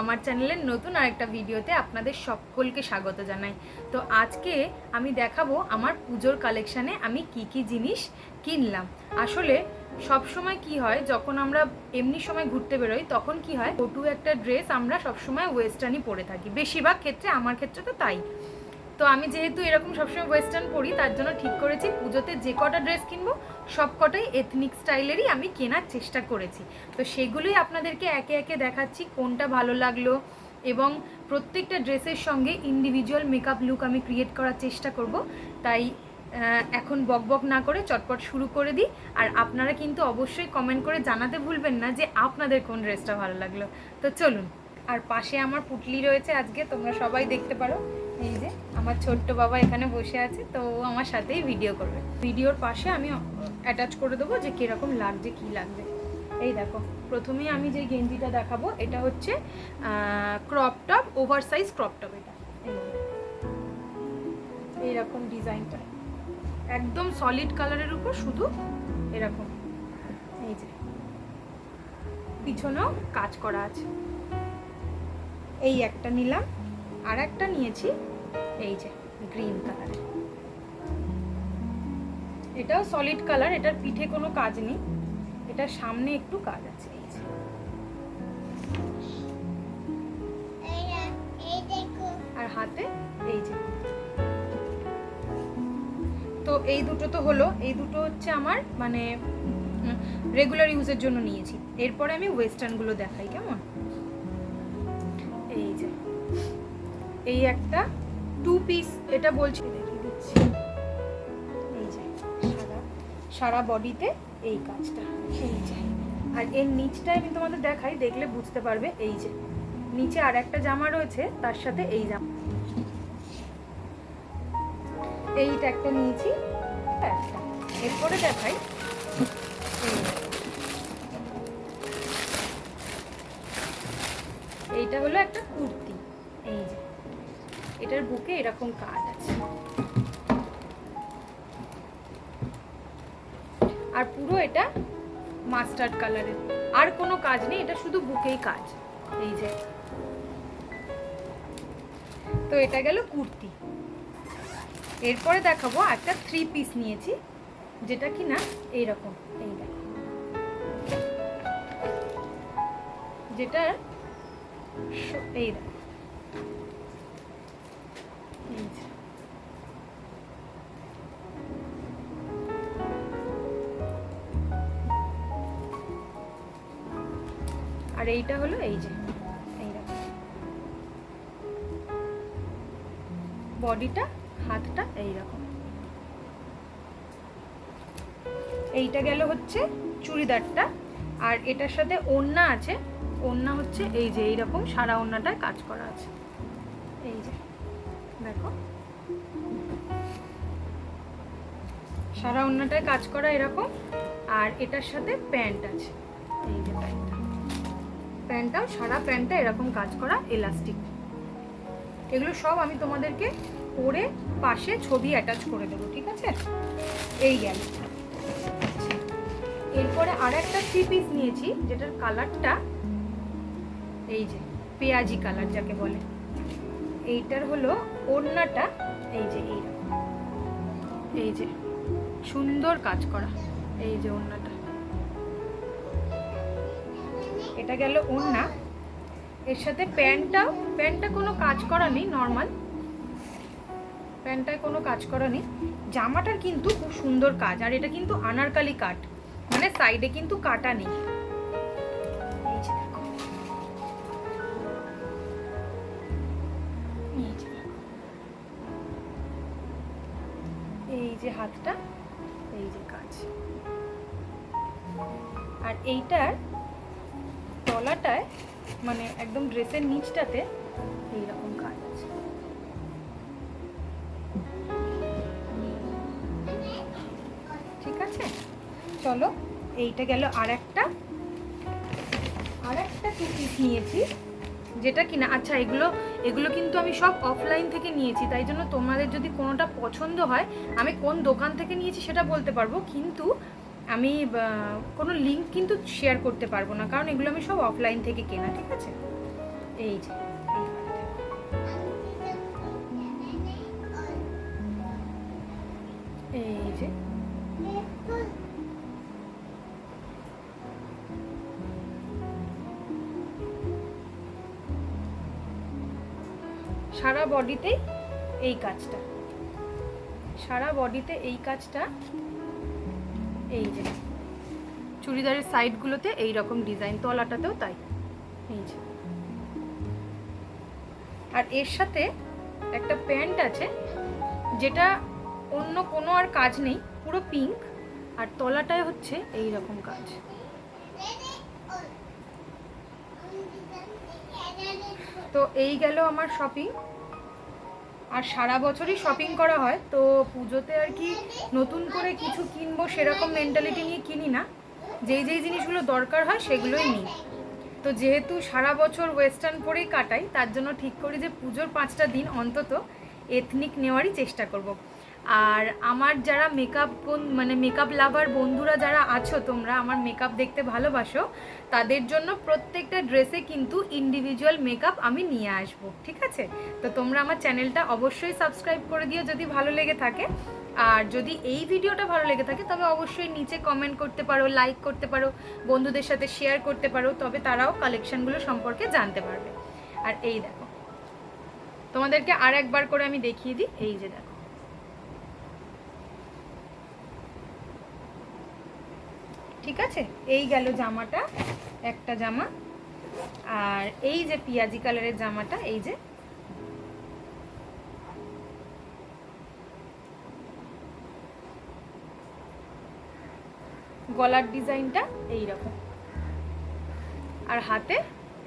আমার চ্যানেলের নতুন আরেকটা ভিডিওতে আপনাদের সকলকে স্বাগত জানাই। তো আজকে আমি দেখাবো আমার পুজোর কালেকশানে আমি কি কি জিনিস কিনলাম। আসলে সব সময় কি হয়, যখন আমরা এমনি সময় ঘুরতে বেরোই, তখন কি হয় ওটু একটা ড্রেস আমরা সবসময় ওয়েস্টার্নই পরে থাকি। বেশিরভাগ ক্ষেত্রে, আমার ক্ষেত্রে তো তাই। তো আমি যেহেতু এরকম সবসময় ওয়েস্টার্ন পরি, তার জন্য ঠিক করেছি। পুজোতে যে কটা ড্রেস কিনবো, সব কটাই এথনিক স্টাইলেরই আমি কেনার চেষ্টা করেছি। তো সেগুলোই আপনাদেরকে একে একে দেখাচ্ছি, কোনটা ভালো লাগল এবং প্রত্যেকটা ড্রেসের সঙ্গে ইন্ডিভিজুয়াল মেকআপ লুক আমি ক্রিয়েট করার চেষ্টা করব। তাই এখন বক বক না করে চটপট শুরু করে দিই। আর আপনারা কিন্তু অবশ্যই কমেন্ট করে জানাতে ভুলবেন না যে আপনাদের কোন ড্রেসটা ভালো লাগল। তো চলুন, আর পাশে আমার পুটলি রয়েছে আজকে, তোমরা সবাই দেখতে পারো। এই যে, আমার ছোট্ট বাবা এখানে বসে আছে, তো ও আমার সাথেই ভিডিও করবে। ভিডিওর পাশে আমি অ্যাটাচ করে দেবো যে কীরকম লাগছে, কী লাগবে। এই দেখো, প্রথমেই আমি যে গেঞ্জিটা দেখাবো, এটা হচ্ছে crop top oversize crop top এটা। এইরকম ডিজাইনটা। একদম সলিড কালারের উপর শুধু এরকম। এই যে, পিছনেও কাজ করা আছে। এই একটা নিলাম। আর একটা নিয়েছি, এই যে গ্রিন কালারের এটাও সলিড কালার এটার পিঠে কোনো কাজ নেই। এটার সামনে একটু কাজ আছে, এই যে। আর হাতে এই যে। তো এই দুটো তো হলো, এই দুটো হচ্ছে আমার মানে রেগুলার ইউজের জন্য নিয়েছি। এরপরে আমি ওয়েস্টার্নগুলো দেখাই, কেমন? এই একটা টু পিস এটা বলছি। দেখিয়ে দিচ্ছি এই যে সারা সারা বডিতে এই কাজটা। এই যে, আর এর নিচটা আমি তোমাদের দেখাই, দেখলে বুঝতে পারবে। এই যে, নিচে আর একটা জামা রয়েছে, তার সাথে এই জামা। এইটা একটা নিয়েছি। এরপরে দেখাই। এইটা হলো একটা কুর্তি। এটার বুকে এরকম কাজ আছে। আর পুরো এটা মাস্টার্ড কালারের। আর কোনো কাজ নেই, এটা শুধু বুকেই কাজ। এই যে। তো এটা গেল কুর্তি। এরপরে দেখাবো একটা থ্রি পিস নিয়েছি, যেটা কি না এইরকম। এই দেখো। যেটার স- এই দেখো। আর এইটা হলো এই যে বডিটা, হাতটা এইরকম। এইটা গেল হচ্ছে চুড়িদারটা, আর এটার সাথে ওড়না আছে। ওড়না হচ্ছে এই যে এইরকম সারা ওড়নাটায় কাজ করা আছে। এই যে। সারা ওড়নাটায় কাজ করা এরকম, আর এটার সাথে প্যান্ট আছে। এই যে প্যান্টটা। প্যান্টটাও, সারা প্যান্টটা এরকম কাজ করা এলাস্টিক এগুলো সব আমি তোমাদেরকে পরে পাশে ছবি অ্যাটাচ করে দেবো, ঠিক আছে? এই গেল। এরপরে আর একটা থ্রি পিস নিয়েছি, যেটার কালারটা এই যে, পেঁয়াজি কালার যাকে বলে। এইটার হলো ওড়নাটা, এই যে এই এই যে, সুন্দর কাজ করা, এই যে ওড়নাটা। এটা গেল ওড়না। এর সাথে প্যান্টটাও প্যান্টটা কোনো কাজ করা নেই নর্মাল প্যান্টটায় কোনো কাজ করা নেই। জামাটার কিন্তু খুব সুন্দর কাজ, আর এটা কিন্তু আনারকালি কাট মানে সাইডে কিন্তু কাটা নেই। এই যে হাতটা, এই যে কাজ আর এইটার তলাটায় মানে একদম ড্রেসের নিচটাতে এইরকম কাজ আছে। ঠিক আছে? চলো, এইটা গেল আর একটা আর একটা টু নিয়েছি। যেটা কিনা আচ্ছা এগুলো এগুলো কিন্তু আমি সব অফলাইন থেকে নিয়েছি, তাই জন্য তোমাদের যদি কোনোটা পছন্দ হয়, আমি কোন দোকান থেকে নিয়েছি সেটা বলতে পারব, কিন্তু আমি কোনো লিঙ্ক কিন্তু শেয়ার করতে পারব না, কারণ এগুলো আমি সব অফলাইন থেকে কেনা, ঠিক আছে? এই যে। সারা বডিতেই এই কাজটা। সারা বডিতে এই কাজটা, এই যে। চুড়িদারের সাইডগুলোতে এই রকম ডিজাইন, তলাটাতেও তাই। এই যে। আর এর সাথে একটা প্যান্ট আছে, যেটা অন্য কোনো আর কাজ নেই, পুরো পিঙ্ক। আর তলাটায় হচ্ছে এই রকম কাজ। তো এই গেল আমার শপিং আর সারা বছরই শপিং করা হয়, তো পুজোতে আর কি নতুন করে কিছু কিনবো সেরকম মেন্টালিটি নিয়ে কিনি না। যেই যেই জিনিসগুলো দরকার হয় সেগুলোই নিই। তো যেহেতু সারা বছর ওয়েস্টার্ন পরেই কাটাই, তার জন্য ঠিক করি যে পুজোর পাঁচটা দিন অন্তত এথনিক নেওয়ারই চেষ্টা করব। আর আমার যারা মেকআপ কোন মানে মেকআপ লাভার বন্ধুরা যারা আছো তোমরা, আমার মেকআপ দেখতে ভালোবাসো, তাদের জন্য প্রত্যেকটা ড্রেসে কিন্তু ইন্ডিভিজুয়াল মেকআপ আমি নিয়ে আসব, ঠিক আছে? তো তোমরা আমার চ্যানেলটা অবশ্যই সাবস্ক্রাইব করে দিও যদি ভালো লেগে থাকে। আর যদি এই ভিডিওটা ভালো লেগে থাকে, তবে অবশ্যই নিচে কমেন্ট করতে পারো লাইক করতে পারো, বন্ধুদের সাথে শেয়ার করতে পারো, তবে তারাও কালেকশনগুলো সম্পর্কে জানতে পারবে। আর এই দেখো, তোমাদেরকে আর একবার করে আমি দেখিয়ে দিই, এই যে দেখো। ঠিক আছে? এই গেল জামাটা, একটা জামা। আর এই যে পিয়াজি কালারের জামাটা, এই যে গলার ডিজাইনটা এই রকম আর হাতে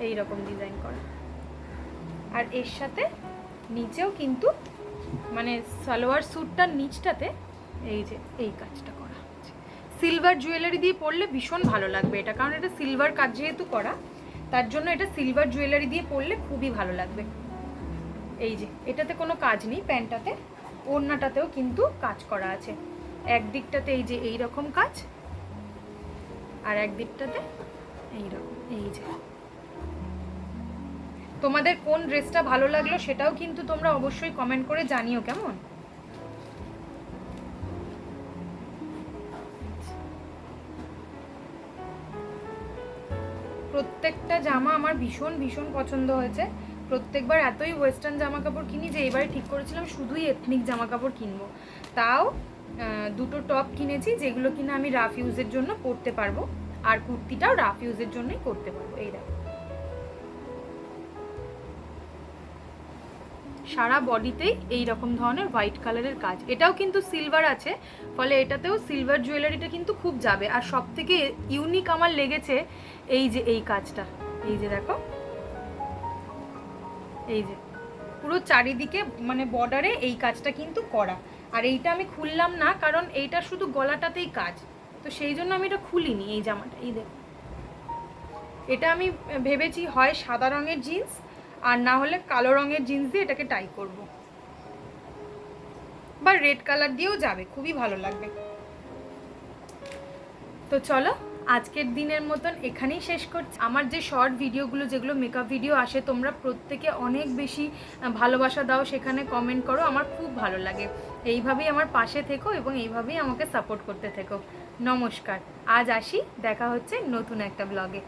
এই রকম ডিজাইন করা। আর এর সাথে নিচেও কিন্তু মানে সালোয়ার স্যুটটার নিচটাতে এই যে এই কাজটা করা। সিলভার জুয়েলারি দিয়ে পরলে ভীষণ ভালো লাগবে এটা, কারণ এটা সিলভার কাজ যেহেতু করা, তার জন্য এটা সিলভার জুয়েলারি দিয়ে পরলে খুবই ভালো লাগবে। এই যে, এটাতে কোনো কাজ নেই, প্যান্টটাতে, ওড়নাটাতেও কিন্তু কাজ করা আছে। এক দিকটাতে এই যে এই রকম কাজ, আর এক দিকটাতে এইরকম, এই যে। তোমাদের কোন ড্রেসটা ভালো লাগল সেটাও কিন্তু তোমরা অবশ্যই কমেন্ট করে জানিও, কেমন? আমার ভীষণ ভীষণ পছন্দ হয়েছে। প্রত্যেকবার এতই ওয়েস্টার্ন জামা কাপড় কিনি যে এবারে ঠিক করেছিলাম শুধুই এথনিক জামা কাপড় কিনবো। তাও দুটো টপ কিনেছি যেগুলো কিনা আমি রাফ ইউজের জন্য পরতে পারব। আর কুর্তিটাও রাফ ইউজের জন্যই করতে পারব। এই দেখো। সারা বডিতেই এই রকম ধরনের হোয়াইট কালারের কাজ। এটাও কিন্তু সিলভার আছে, ফলে এটাতেও সিলভার জুয়েলারিটা কিন্তু খুব যাবে। আর সব থেকে ইউনিক আমার লেগেছে এই যে এই কাজটা। এই যে দেখো। এই যে। পুরো চারিদিকে মানে বর্ডারে এই কাজটা কিন্তু করা। আর এইটা আমি খুললাম না কারণ এইটা শুধু গলাটাতেই কাজ। তো সেই জন্য আমি এটা খুলিনি এই জামাটা। এই দেখো। এটা আমি ভেবেছি হয় সাদা রঙের জিন্স আর না হলে কালো রঙের জিন্স দিয়ে এটাকে টাই করব। বা রেড কালার দিয়েও যাবে। খুবই ভালো লাগবে। তো চলো আজকের দিনের মতন এখানেই শেষ করছি। আমার যে শর্ট ভিডিওগুলো যেগুলো মেকআপ ভিডিও আসে, তোমরা প্রত্যেকে অনেক বেশি ভালোবাসা দাও, সেখানে কমেন্ট করো, আমার খুব ভালো লাগে। এইভাবেই আমার পাশে থেকো এবং এইভাবেই আমাকে সাপোর্ট করতে থেকো। নমস্কার। আজ আসি, দেখা হচ্ছে নতুন একটা ব্লগে